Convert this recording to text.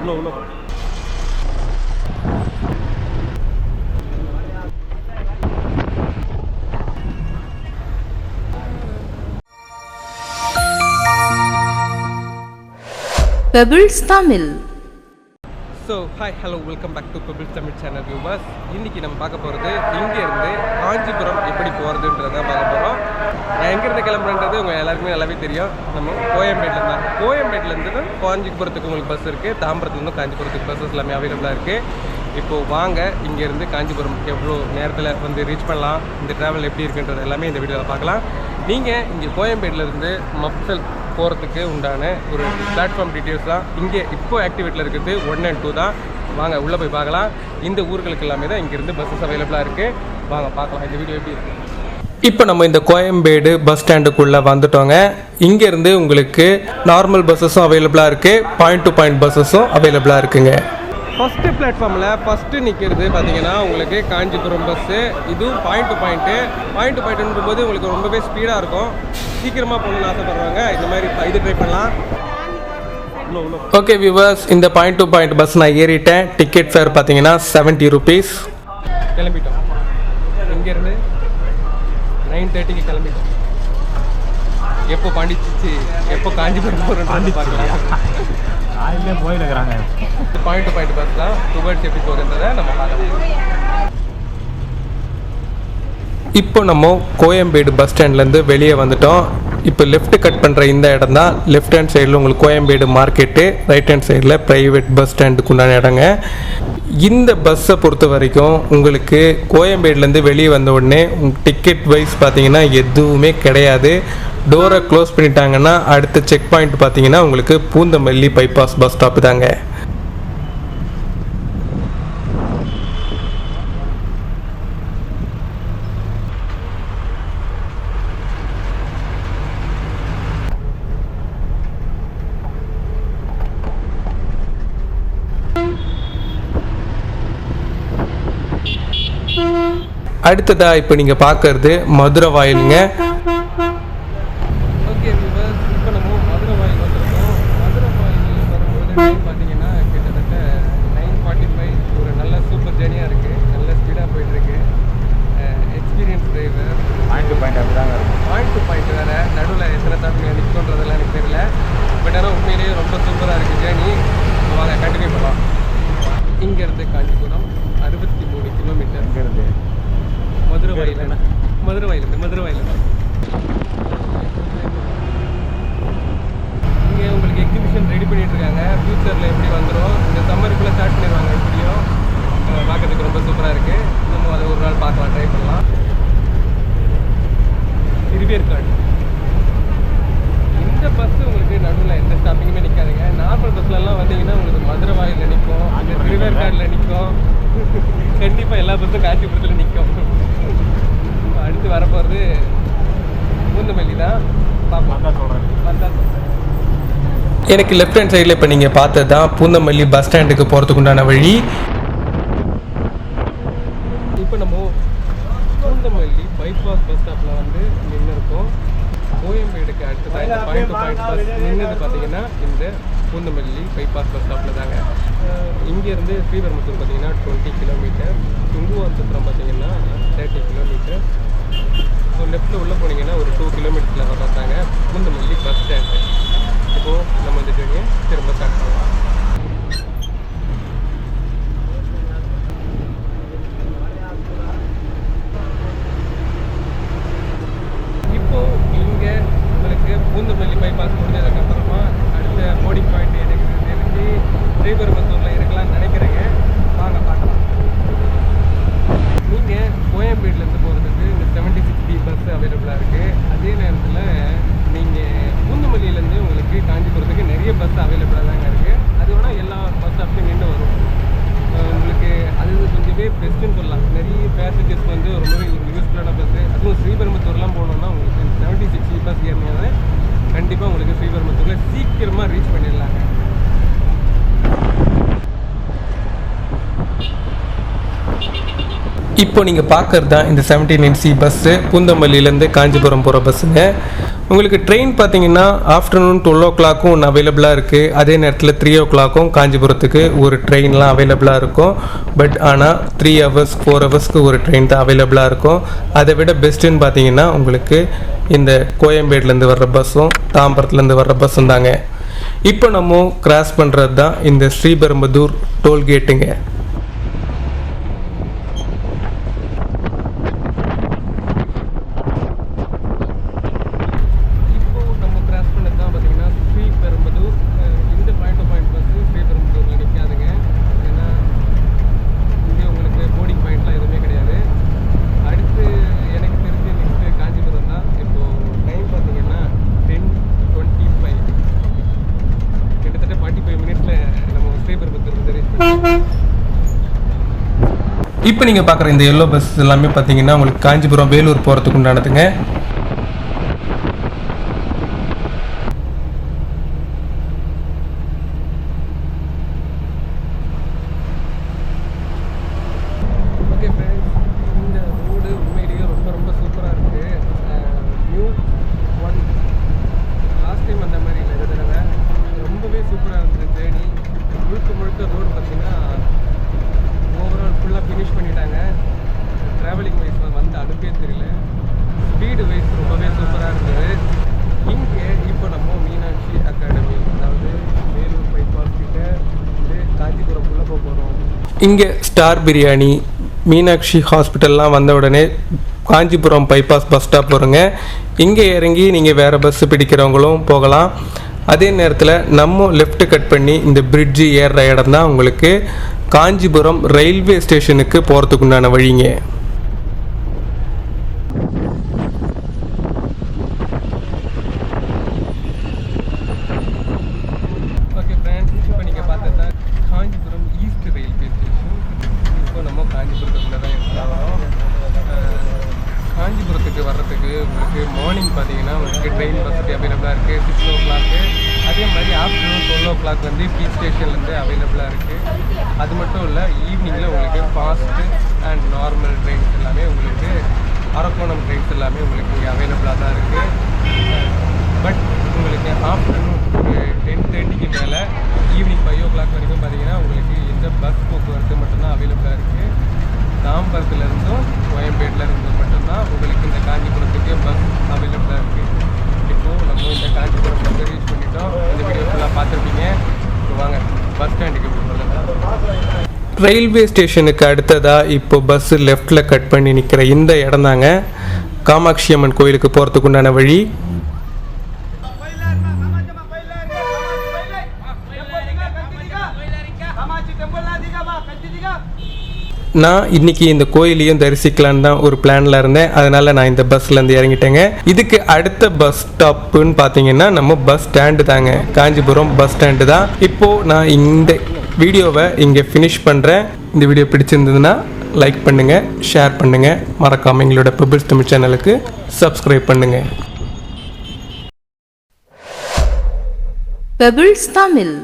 உள்ள உள்ள. Pebbles Tamil so hi hello welcome back to bubble Tamil channel viewers இன்றைக்கி நம்ம பார்க்க போகிறது இங்கேருந்து காஞ்சிபுரம் எப்படி போகிறதுன்றத பார்க்க போகிறோம் நான் எங்கேருந்து கிளம்புறேன்றது உங்கள் எல்லாருக்குமே நல்லாவே தெரியும். நம்ம கோயம்பேட்டில் தான். கோயம்பேட்டிலேருந்து தான் காஞ்சிபுரத்துக்கு உங்களுக்கு பஸ் இருக்குது தாம்பரத்துலேருந்து காஞ்சிபுரத்துக்கு பஸ்ஸஸ் எல்லாமே அவைலபிளாக இருக்குது இப்போது வாங்க இங்கேருந்து காஞ்சிபுரம் எவ்வளோ நேரத்தில் வந்து ரீச் பண்ணலாம் இந்த ட்ராவல் எப்படி இருக்குன்றது எல்லாமே இந்த வீடியோவில் பார்க்கலாம். நீங்கள் இங்கே கோயம்பேட்டிலேருந்து மப்சல் போகிறதுக்கு உண்டான ஒரு பிளாட்ஃபார்ம் டீட்டெயில்ஸ் தான். இங்கே இப்போ ஆக்டிவேட்டில் இருக்கிறது ஒன் அண்ட் டூ தான். வாங்க உள்ளே போய் பார்க்கலாம். இந்த ஊர்களுக்கு எல்லாமே தான் இங்கேருந்து பஸ்ஸஸ் அவைலபிளாக இருக்குது வாங்க பார்க்கலாம். இந்த வீடியோ எப்படி இருக்குது இப்போ நம்ம இந்த கோயம்பேடு பஸ் ஸ்டாண்டுக்குள்ளே வந்துட்டோங்க. இங்கேருந்து உங்களுக்கு நார்மல் பஸ்ஸஸும் அவைலபிளாக இருக்குது பாயிண்ட் டு பாயிண்ட் பஸ்ஸஸும் அவைலபிளாக இருக்குங்க. ஃபஸ்ட்டு பிளாட்ஃபார்மில் ஃபஸ்ட்டு நிற்கிறது பார்த்தீங்கன்னா உங்களுக்கு காஞ்சிபுரம் பஸ்ஸு இதுவும் point to point point to பாயிண்ட்ன்ற போது உங்களுக்கு ரொம்பவே ஸ்பீடாக இருக்கும். சீக்கிரமாக போகணும்னு ஆசைப்படுறவங்க இந்த மாதிரி இது ட்ரை பண்ணலாம். ஓகே வியூவர்ஸ் இந்த பாயிண்ட் டு பாயிண்ட் பஸ் நான் ஏறிட்டேன். டிக்கெட் ஃபேர் பார்த்தீங்கன்னா செவன்ட்டி ருபீஸ் கிளம்பிட்டோம். இங்கேருந்து நைன் தேர்ட்டிக்கு கிளம்பிட்டோம். எப்போ பாண்டிச்சிச்சு எப்போ காஞ்சிபுரம் போகிறோம் பார்க்கலாம். காலையிலே போயிருக்கிறாங்க பாயிண்ட் டு பாயிண்ட் பஸ் தான் டுவர்ட்ஸ் எப்படி போகுதுன்றதை நம்ம பார்க்கலாம். இப்போ நம்ம கோயம்பேடு பஸ் ஸ்டாண்ட்லேருந்து வெளியே வந்துட்டோம். இப்போ லெஃப்ட் கட் பண்ணுற இந்த இடம் தான். லெஃப்ட் ஹேண்ட் சைடில் உங்களுக்கு கோயம்பேடு மார்க்கெட்டு ரைட் ஹேண்ட் சைடில் ப்ரைவேட் பஸ் ஸ்டாண்டுக்கு உண்டான இடங்க. இந்த பஸ்ஸை பொறுத்த வரைக்கும் உங்களுக்கு கோயம்பேடுலேருந்து வெளியே வந்த உடனே டிக்கெட் வைஸ் பார்த்தீங்கன்னா எதுவுமே கிடையாது. டோரை க்ளோஸ் பண்ணிட்டாங்கன்னா அடுத்த செக் பாயிண்ட் பார்த்தீங்கன்னா உங்களுக்கு பூந்தமல்லி பைபாஸ் பஸ் ஸ்டாப் தாங்க. அடுத்ததா இப்போ நீங்க பார்க்கறது மதுரை வாயிலுங்க ஓகே இப்போ நம்ம மதுரை வாயில் வந்திருக்கோம் மதுரை வாயில் வரும்போது டைம் பார்த்தீங்கன்னா கிட்டத்தட்ட நைன் ஃபார்ட்டி ஃபைவ் ஒரு நல்ல சூப்பர் ஜேர்னியாக இருக்குது நல்ல ஸ்பீடாக போயிட்டுருக்கு experience driver point to point அப்படி தாங்க இருக்கும் பாயிண்ட் டு பாயிண்ட் வேறு நடுவில் எத்தனை தாட்டி நிற்கன்றதெல்லாம் எனக்கு தெரியல பட் ஆனால் உண்மையிலேயே ரொம்ப சூப்பராக இருக்குது ஜேர்னி வாங்க கண்டினியூ பண்ணலாம் இங்கேருந்து காஞ்சிபுரம் அறுபத்தி மூணு கிலோமீட்டர் இங்கேருந்து. மதுரை வாயில மதுரை வாயில மதுரை வாயில இங்கே உங்களுக்கு எக்ஸிபிஷன் ரெடி பண்ணிட்டு இருக்காங்க ஃபியூச்சரில் எப்படி வந்துடும் இந்த சம்மருக்குள்ளே ஸ்டார்ட் பண்ணிடுவாங்க எப்படியும் பார்க்கறதுக்கு ரொம்ப சூப்பராக இருக்குது நம்ம அதை ஒரு நாள் பார்க்கலாம் ட்ரை பண்ணலாம். திருவேற்காடு. இந்த பஸ் உங்களுக்கு நடுவில் எந்த ஸ்டாப்பிங்குமே எனக்கு லெஃப்ட் ஹேண்ட் சைடில் இப்போ நீங்கள் பார்த்தது தான் பூந்தமல்லி பஸ் ஸ்டாண்டுக்கு போகிறதுக்கு உண்டான வழி. இப்போ நம்ம பூந்தமல்லி பைபாஸ் பஸ் ஸ்டாப்பில் வந்து கோயம்பேடுக்கு அடுத்ததாக இந்த பாயிண்ட் டு பாயிண்ட் பஸ் நின்னது பார்த்தீங்கன்னா இந்த பூந்தமல்லி பைபாஸ் பஸ் ஸ்டாப்பில் தாங்க. இங்கேருந்து ஸ்ரீபெரும்புத்தூர் பார்த்தீங்கன்னா டுவெண்ட்டி கிலோமீட்டர் துங்குவாசத்திரம் பார்த்தீங்கன்னா தேர்ட்டி கிலோமீட்டர் ஸோ லெஃப்ட்டில் உள்ளே போனீங்கன்னா ஒரு டூ கிலோமீட்டர்ஸில் வர பார்த்தாங்க பூந்தமல்லி பஸ் ஸ்டாண்டு இப்போது நம்ம இந்த ஜேர்னியை திரும்ப ஸ்டார்ட் பண்ணலாம் இப்போ இங்கே உங்களுக்கு பூந்தமல்லி பைபாஸ் முடிஞ்சதுக்கப்புறமா அடுத்த போர்டிங் பாயிண்ட் எனக்கு தெரிஞ்சு ஸ்ரீபெரும்புத்தூரில் இருக்கலாம்னு நினைக்கிறேங்க வாங்க பார்க்கலாம் நீங்கள் கோயம்பேடுலேருந்து போகிறதுக்கு இந்த செவன்ட்டி சிக்ஸ் பி பஸ் அவைலபிளாக இருக்குது அதே நேரத்தில் நீங்கள் பூந்தமல்லியிலேருந்து உங்களுக்கு காஞ்சிபுரத்துக்கு நிறைய பஸ் அவைலபிளாக தாங்க இருக்குது அது வேணால் எல்லா பஸ் ஸ்டாப்லையும் நின்று வரும் அஹ் உங்களுக்கு அது கொஞ்சமே பெஸ்ட்டுன்னு சொல்லலாம் நிறைய பேசஞ்சர்ஸ் வந்து ரொம்பவே யூஸ்ஃபுல்லான பஸ்ஸு அதுவும் ஸ்ரீபெரும்புத்தூர்லாம் போகணுன்னா உங்களுக்கு செவன்ட்டி சிக்ஸ் பஸ் ஏறினீங்கன்னா கண்டிப்பாக உங்களுக்கு ஸ்ரீபெரும்புத்தூரில் சீக்கிரமாக ரீச் பண்ணிடலாங்க இப்போ நீங்கள் பார்க்குறது தான் இந்த செவன்டீன் நைன் சி பஸ்ஸு பூந்தமல்லியிலேருந்து காஞ்சிபுரம் போகிற பஸ்ஸுங்க உங்களுக்கு ட்ரெயின் பார்த்தீங்கன்னா ஆஃப்டர்நூன் டுவெல் ஓ கிளாக்கும் ஒன்று அவைலபிளாக இருக்குது அதே நேரத்தில் த்ரீ ஓ கிளாக்கும் காஞ்சிபுரத்துக்கு ஒரு ட்ரெயின்லாம் அவைலபிளாக இருக்கும். பட் ஆனால் த்ரீ ஹவர்ஸ் ஃபோர் ஹவர்ஸ்க்கு ஒரு ட்ரெயின் தான் அவைலபிளாக இருக்கும். அதை விட பெஸ்ட்டுன்னு பார்த்தீங்கன்னா உங்களுக்கு இந்த கோயம்பேடுலேருந்து வர்ற பஸ்ஸும் தாம்பரத்துலேருந்து வர்ற பஸ்ஸும் தாங்க. இப்போ நம்ம கிராஸ் பண்ணுறது தான் இந்த ஸ்ரீபெரும்புதூர் டோல்கேட்டுங்க இப்போ நம்ம கிராஸ் பண்ணது தான் பார்த்தீங்கன்னா ஸ்ரீபெரும்புதூர் அஹ் இந்த பாயிண்ட் டு பாயிண்ட் பஸ் ஸ்ரீபெரும்புதூரில் நிற்காதுங்க ஏன்னா இங்கே உங்களுக்கு போர்டிங் பாயிண்ட்லாம் எதுவுமே கிடையாது அடுத்து எனக்கு தெரிஞ்சு நெக்ஸ்ட்டு காஞ்சிபுரம் தான் இப்போது டைம் பார்த்தீங்கன்னா டென் டுவெண்ட்டி ஃபைவ் கிட்டத்தட்ட ஃபார்ட்டி ஃபைவ் மினிட்ஸில் நம்ம ஸ்ரீபெரும்புதூர் வந்து ரீச் பண்ணி இப்போ நீங்கள் பார்க்குற இந்த எல்லோ பஸ் எல்லாமே பார்த்தீங்கன்னா உங்களுக்கு காஞ்சிபுரம் வேலூர் போகிறதுக்கு உண்டானதுங்க ஓகே ஃப்ரெண்ட்ஸ் இந்த ரோடு உண்மையிலேயே ரொம்ப ரொம்ப சூப்பராக இருக்குது நியூ ஒன் லாஸ்ட் டைம் அந்த மாதிரி இல்லை இந்த தடவை ரொம்பவே சூப்பராக இருந்தது ஜேர்னி முழுக்க முழுக்க ரோடு பார்த்தீங்கன்னா ஓவரால் ஃபுல்லாக ஃபினிஷ் பண்ணிட்டாங்க ட்ராவலிங் வைஸில் வந்து அடுப்பே தெரியல ஸ்பீடு வைஸ் ரொம்பவே சூப்பராக இருந்தது இங்கே இப்போ நம்ம மீனாட்சி அகாடமி அதாவது வேலூர் பைபாஸ் கிட்ட வந்து காஞ்சிபுரம் உள்ள போக போகிறோம் இங்கே ஸ்டார் பிரியாணி மீனாட்சி ஹாஸ்பிட்டல்லாம் வந்த உடனே காஞ்சிபுரம் பைபாஸ் பஸ் ஸ்டாப் வருங்க. இங்கே இறங்கி நீங்கள் வேறு பஸ்ஸு பிடிக்கிறவங்களும் போகலாம். அதே நேரத்தில் நம்ம லெஃப்ட் கட் பண்ணி இந்த பிரிட்ஜு ஏறுற இடம் தான் உங்களுக்கு காஞ்சிபுரம் ரயில்வே ஸ்டேஷனுக்கு போகிறதுக்குண்டான வழிங்க ஓகே ஃப்ரெண்ட்ஸ் இப்போ நீங்கள் பார்த்தது காஞ்சிபுரம் ஈஸ்ட் ரயில்வே ஸ்டேஷன் இப்போ நம்ம காஞ்சிபுரத்துக்குள்ளே தான் இருக்கிறோம் காஞ்சிபுரத்துக்கு வர்றதுக்கு உங்களுக்கு மார்னிங் பார்த்தீங்கன்னா உங்களுக்கு ட்ரெயின் வசதி அவைலபிளாக இருக்குது சிக்ஸ் ஓ கிளாக்கு அதே மாதிரி ஆஃப்டர்நூன் டுவெல் ஓ கிளாக் வந்து பீ ஸ்டேஷன்லேருந்து அவைலபிளாக இருக்குது அது மட்டும் இல்லை ஈவினிங்கில் உங்களுக்கு ஃபாஸ்ட்டு அண்ட் நார்மல் ட்ரெயின்ஸ் எல்லாமே உங்களுக்கு அரக்கோணம் ட்ரெயின்ஸ் எல்லாமே உங்களுக்கு இங்கே அவைலபிளாக தான் இருக்குது பட் உங்களுக்கு ஆஃப்டர்நூன் ஒரு டென் தேர்ட்டிக்கு மேலே ஈவினிங் ஃபைவ் ஓ கிளாக் வரைக்கும் பார்த்தீங்கன்னா உங்களுக்கு இந்த பஸ் போக்குவரத்து மட்டும்தான் அவைலபிளாக இருக்குது தாம்பரத்துலேருந்தும் கோயம்பேட்டில் இருந்தும் மட்டும்தான் உங்களுக்கு இந்த காஞ்சிபுரத்துக்கு பஸ் அவைலபிளாக இருக்குது இப்போது நம்ம இந்த காஞ்சிபுரம் பஸ் ரீச் பண்ணிட்டோம் இந்த வீடியோ ஃபுல்லாக பார்த்துருப்பீங்க. வாங்க. பஸ் ஸ்டாண்டுக்கு போகலாம் ரயில்வே ஸ்டேஷனுக்கு அடுத்ததாக இப்போ பஸ்ஸு லெஃப்டில் கட் பண்ணி நிற்கிற இந்த இடம் தாங்க. காமாட்சி அம்மன் கோயிலுக்கு போகிறதுக்குண்டான வழி. நான் இன்னைக்கு இந்த கோயிலையும் தரிசிக்கலான்னு தான் ஒரு பிளான்ல இருந்தேன். அதனால நான் இந்த பஸ்ல இருந்து இறங்கிட்டேங்க. இதுக்கு அடுத்த பஸ் ஸ்டாப்புன்னு பார்த்தீங்கன்னா நம்ம பஸ் ஸ்டாண்டு தாங்க. காஞ்சிபுரம் பஸ் ஸ்டாண்டு தான். இப்போ நான் இந்த வீடியோவை இங்கே ஃபினிஷ் பண்ணுறேன் இந்த வீடியோ பிடிச்சிருந்ததுன்னா லைக் பண்ணுங்க ஷேர் பண்ணுங்க. மறக்காம எங்களோட பிபிள்ஸ் தமிழ் சேனலுக்கு சப்ஸ்கிரைப் பண்ணுங்க. பெபிள்ஸ் தமிழ்